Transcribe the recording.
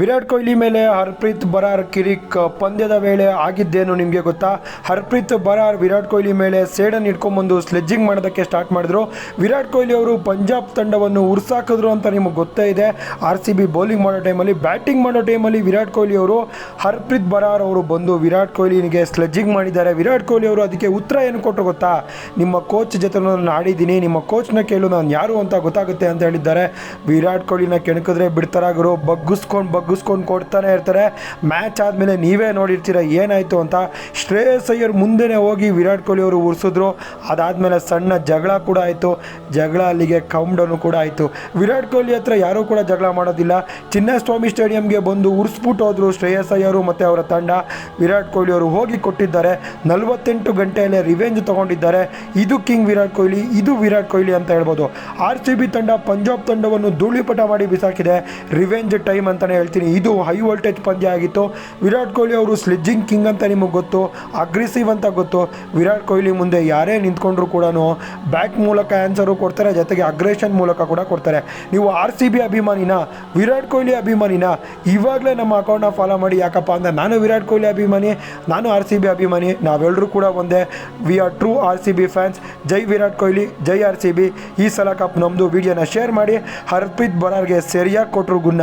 ವಿರಾಟ್ ಕೊಹ್ಲಿ ಮೇಲೆ ಹರ್ಪ್ರೀತ್ ಬರಾರ್ ಕಿರಿಕ್ ಪಂದ್ಯದ ವೇಳೆ ಆಗಿದ್ದೇನು ನಿಮಗೆ ಗೊತ್ತಾ? ಹರ್ಪ್ರೀತ್ ಬರಾರ್ ವಿರಾಟ್ ಕೊಹ್ಲಿ ಮೇಲೆ ಸೇಡನ್ ಇಟ್ಕೊಂಬಂದು ಸ್ಲೆಡ್ಜಿಂಗ್ ಮಾಡೋದಕ್ಕೆ ಸ್ಟಾರ್ಟ್ ಮಾಡಿದ್ರು. ವಿರಾಟ್ ಕೊಹ್ಲಿ ಅವರು ಪಂಜಾಬ್ ತಂಡವನ್ನು ಉರ್ಸಾಕಿದ್ರು ಅಂತ ನಿಮಗೆ ಗೊತ್ತೇ ಇದೆ. ಆರ್ ಸಿ ಬಿ ಬೌಲಿಂಗ್ ಮಾಡೋ ಟೈಮಲ್ಲಿ ಬ್ಯಾಟಿಂಗ್ ಮಾಡೋ ಟೈಮಲ್ಲಿ ವಿರಾಟ್ ಕೊಹ್ಲಿ ಅವರು ಹರ್ಪ್ರೀತ್ ಬರಾರ್ ಅವರು ಬಂದು ವಿರಾಟ್ ಕೊಹ್ಲಿನಿಗೆ ಸ್ಲೆಡ್ಜಿಂಗ್ ಮಾಡಿದ್ದಾರೆ. ವಿರಾಟ್ ಕೊಹ್ಲಿ ಅವರು ಅದಕ್ಕೆ ಉತ್ತರ ಏನು ಕೊಟ್ಟರು ಗೊತ್ತಾ? ನಿಮ್ಮ ಕೋಚ್ ಜೊತೆ ನಾನು ಆಡಿದ್ದೀನಿ, ನಿಮ್ಮ ಕೋಚ್ನ ಕೇಳು ನಾನು ಯಾರು ಅಂತ ಗೊತ್ತಾಗುತ್ತೆ ಅಂತ ಹೇಳಿದ್ದಾರೆ. ವಿರಾಟ್ ಕೊಹ್ಲಿನ ಕೆಣಕಿದ್ರೆ ಬಿಡ್ತಾರಾಗರು, ಬಗ್ಗಿಸ್ಕೊಂಡು ಬಗ್ಗಿಸ್ಕೊಂಡು ಬಗ್ಗಿಸ್ಕೊಂಡು ಕೊಡ್ತಾನೆ ಇರ್ತಾರೆ. ಮ್ಯಾಚ್ ಆದಮೇಲೆ ನೀವೇ ನೋಡಿರ್ತೀರ ಏನಾಯಿತು ಅಂತ. ಶ್ರೇಯಸ್ ಅಯ್ಯರ್ ಮುಂದೆ ಹೋಗಿ ವಿರಾಟ್ ಕೊಹ್ಲಿ ಅವರು ಉರ್ಸಿದ್ರು. ಅದಾದಮೇಲೆ ಸಣ್ಣ ಜಗಳ ಕೂಡ ಆಯಿತು. ಜಗಳ ಅಲ್ಲಿಗೆ ಕಮ್ ಕೂಡ ಆಯಿತು. ವಿರಾಟ್ ಕೊಹ್ಲಿ ಹತ್ರ ಯಾರೂ ಕೂಡ ಜಗಳ ಮಾಡೋದಿಲ್ಲ. ಚಿನ್ನಸ್ವಾಮಿ ಸ್ಟೇಡಿಯಂಗೆ ಬಂದು ಉರ್ಸ್ಬಿಟ್ಟು ಹೋದರು ಶ್ರೇಯಸ್ ಅಯ್ಯರು ಮತ್ತು ಅವರ ತಂಡ. ವಿರಾಟ್ ಕೊಹ್ಲಿ ಅವರು ಹೋಗಿ ಕೊಟ್ಟಿದ್ದಾರೆ. ನಲವತ್ತೆಂಟು ಗಂಟೆಯಲ್ಲೇ ರಿವೆಂಜ್ ತಗೊಂಡಿದ್ದಾರೆ. ಇದು ಕಿಂಗ್ ವಿರಾಟ್ ಕೊಹ್ಲಿ, ಇದು ವಿರಾಟ್ ಕೊಹ್ಲಿ ಅಂತ ಹೇಳ್ಬೋದು. ಆರ್ ಸಿ ಬಿ ತಂಡ ಪಂಜಾಬ್ ತಂಡವನ್ನು ಧೂಳಿಪಟ ಮಾಡಿ ಬಿಸಾಕಿದೆ. ರಿವೆಂಜ್ ಟೈಮ್ ಅಂತಲೇ ಹೇಳ್ತೀನಿ ಇದು ಹೈ ವೋಲ್ಟೇಜ್ ಪಂದ್ಯ ಆಗಿತ್ತು. ವಿರಾಟ್ ಕೊಹ್ಲಿ ಅವರು ಸ್ಲಿಜ್ಜಿಂಗ್ ಕಿಂಗ್ ಅಂತ ನಿಮಗೆ ಗೊತ್ತು ಅಗ್ರೆಸಿವ್ ಅಂತ ಗೊತ್ತು. ವಿರಾಟ್ ಕೊಹ್ಲಿ ಮುಂದೆ ಯಾರೇ ನಿಂತ್ಕೊಂಡ್ರು ಕೂಡ ಬ್ಯಾಕ್ ಮೂಲಕ ಆನ್ಸರು ಕೊಡ್ತಾರೆ, ಜೊತೆಗೆ ಅಗ್ರೆಷನ್ ಮೂಲಕ ಕೂಡ ಕೊಡ್ತಾರೆ. ನೀವು ಆರ್ ಸಿ ಬಿ ಅಭಿಮಾನಿನ? ವಿರಾಟ್ ಕೊಹ್ಲಿ ಅಭಿಮಾನಿನ? ಇವಾಗಲೇ ನಮ್ಮ ಅಕೌಂಟ್ನ ಫಾಲೋ ಮಾಡಿ. ಯಾಕಪ್ಪ ಅಂದರೆ ನಾನು ವಿರಾಟ್ ಕೊಹ್ಲಿ ಅಭಿಮಾನಿ, ನಾನು ಆರ್ ಸಿ ಬಿ ಅಭಿಮಾನಿ ನಾವೆಲ್ಲರೂ ಕೂಡ ಒಂದೇ. We are true R C B fans ಜೈ ವಿರಾಟ್ ಕೊಹ್ಲಿ, ಜೈ ಆರ್ ಸಿ ಬಿ ಈ ಸಲ ಕಪ್ ನಮ್ಮದು ವಿಡಿಯೋನ ಶೇರ್ ಮಾಡಿ. ಹರ್ಪ್ರೀತ್ ಬರಾರ್ಗೆ ಸರಿಯಾಗಿ ಕೊಟ್ಟರು ಗುನ್ನ.